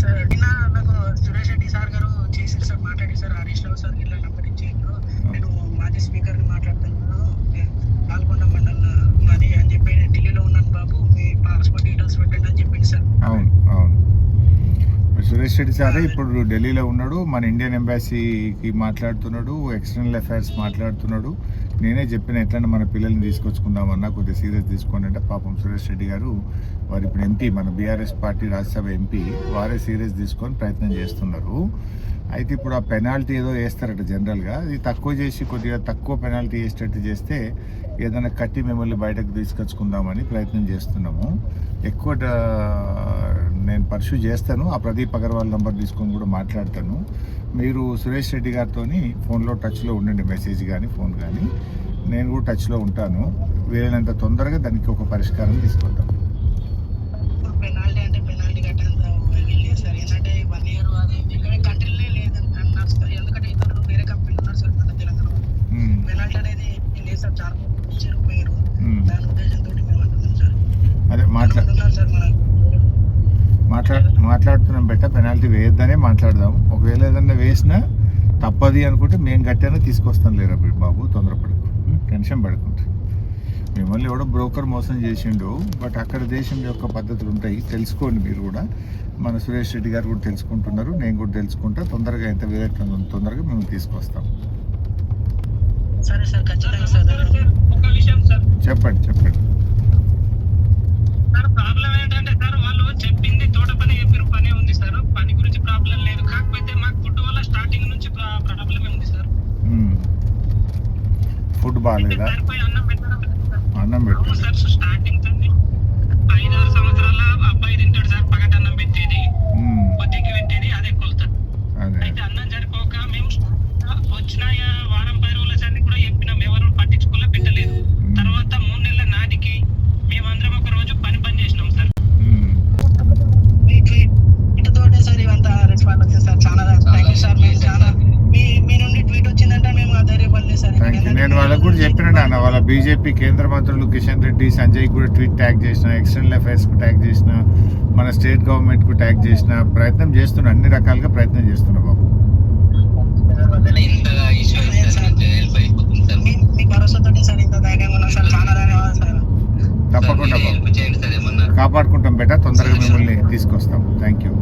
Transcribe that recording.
Sir నిన్న నాకు Suresh Reddy sir గారు చేసి సార్ మాట్లాడి సార్ హరీష్ రావు సార్ ఇట్లా నంబర్ ఇచ్చేయండు నేను మాజీ స్పీకర్ సురేష్ రెడ్డి సారే ఇప్పుడు ఢిల్లీలో ఉన్నాడు మన ఇండియన్ ఎంబాసీకి మాట్లాడుతున్నాడు ఎక్స్టర్నల్ అఫైర్స్ మాట్లాడుతున్నాడు. నేనే చెప్పిన ఎట్లన్నా మన పిల్లల్ని తీసుకొచ్చుకుందామన్నా కొద్దిగా సీరియస్ తీసుకోండి అంటే పాపం సురేష్ రెడ్డి గారు. వారు ఇప్పుడు ఎంపీ మన బీఆర్ఎస్ పార్టీ రాజ్యసభ ఎంపీ వారే సీరియస్ తీసుకొని ప్రయత్నం చేస్తున్నారు. అయితే ఇప్పుడు ఆ పెనాల్టీ ఏదో వేస్తారట జనరల్గా. ఇది తక్కువ చేసి కొద్దిగా తక్కువ పెనాల్టీ వేసేటట్టు చేస్తే ఏదైనా కట్టి మిమ్మల్ని బయటకు తీసుకొచ్చుకుందామని ప్రయత్నం చేస్తున్నాము. ఎక్కువ నేను పర్సూ చేస్తాను. ఆ ప్రదీప్ అగర్వాల్ నంబర్ తీసుకొని కూడా మాట్లాడతాను. మీరు సురేష్ రెడ్డి గారితో ఫోన్లో టచ్లో ఉండండి మెసేజ్ కానీ ఫోన్ కానీ. నేను కూడా టచ్లో ఉంటాను. వీలైనంత తొందరగా దానికి ఒక పరిష్కారం తీసుకుంటాం. పెనాల్టీ అనేది లేదు సార్. చాలా. దాని ఉద్దేశంతో మేము అంటున్నాం సార్ అదే మాట్లా మాట్లాడుతున్నాం బెట్ట పెనాల్టీ వేయొద్దనే మాట్లాడదాం. ఒకవేళ ఏదన్నా వేసినా తప్పది అనుకుంటే మేము గట్టానే తీసుకొస్తాం లేరా బాబు తొందరపడకు? టెన్షన్ పడకుండా. మిమ్మల్ని ఎవడో బ్రోకర్ మోసం చేసిండు బట్ అక్కడ దేశం యొక్క పద్ధతులు ఉంటాయి. తెలుసుకోండి మీరు కూడా. మన సురేష్ రెడ్డి గారు కూడా తెలుసుకుంటున్నారు. నేను కూడా తెలుసుకుంటా. తొందరగా ఎంత వీలైతే తొందరగా మేము తీసుకొస్తాం. సరే సార్ ఖచ్చితంగా సార్ ఒక విషయం సార్. చెప్పండి చెప్పండి. బాగాలేదా? అన్నం పెట్టడం లేదు సార్. అన్నం పెట్టు అవును సార్ స్టార్టింగ్ నుండి ఐదారు సంవత్సరాల అబ్బాయి తింటాడు సార్ పగటి అన్నం పెట్టేది ఉం. పొద్దుకి పెట్టేది అదే కొలత అదే అయితే అన్నం సరిపోక మేము వచ్చిన వారం పది రోజుల సార్ని కూడా చెప్పినాం ఎవరు పట్టించుకోలే పెట్టలేదు తర్వాత మూడు నెలల నాటికి మేమందరం ఒక రోజు పని పని చేసినాం సార్ ఉం. మీ ట్వీట్ తోటే సార్ ఇవంతా రెస్పాండ్ వచ్చింది సార్ చాలా థ్యాంక్ యూ సార్ మీరు చాలా మీ మీ నుండి ట్వీట్ వచ్చిందంటే మేము ధైర్యపడలేదు సార్ థ్యాంక్ యూ నేను వాళ్ళకు కూడా చెప్పిన నాన్న వాళ్ళ బీజేపీ కేంద్ర మంత్రులు కిషన్ రెడ్డి సంజయ్ కూడా ట్వీట్ ట్యాగ్ చేసిన ఎక్స్టర్నల్ అఫైర్స్కు ట్యాగ్ చేసిన మన స్టేట్ గవర్నమెంట్కు ట్యాగ్ చేసిన ప్రయత్నం చేస్తున్నా అన్ని రకాలుగా ప్రయత్నం చేస్తున్నా బాబు. తప్పకుండా బాబు. కాపాడుకుంటాం బేటా తొందరగా మిమ్మల్ని తీసుకొస్తాం. Thank you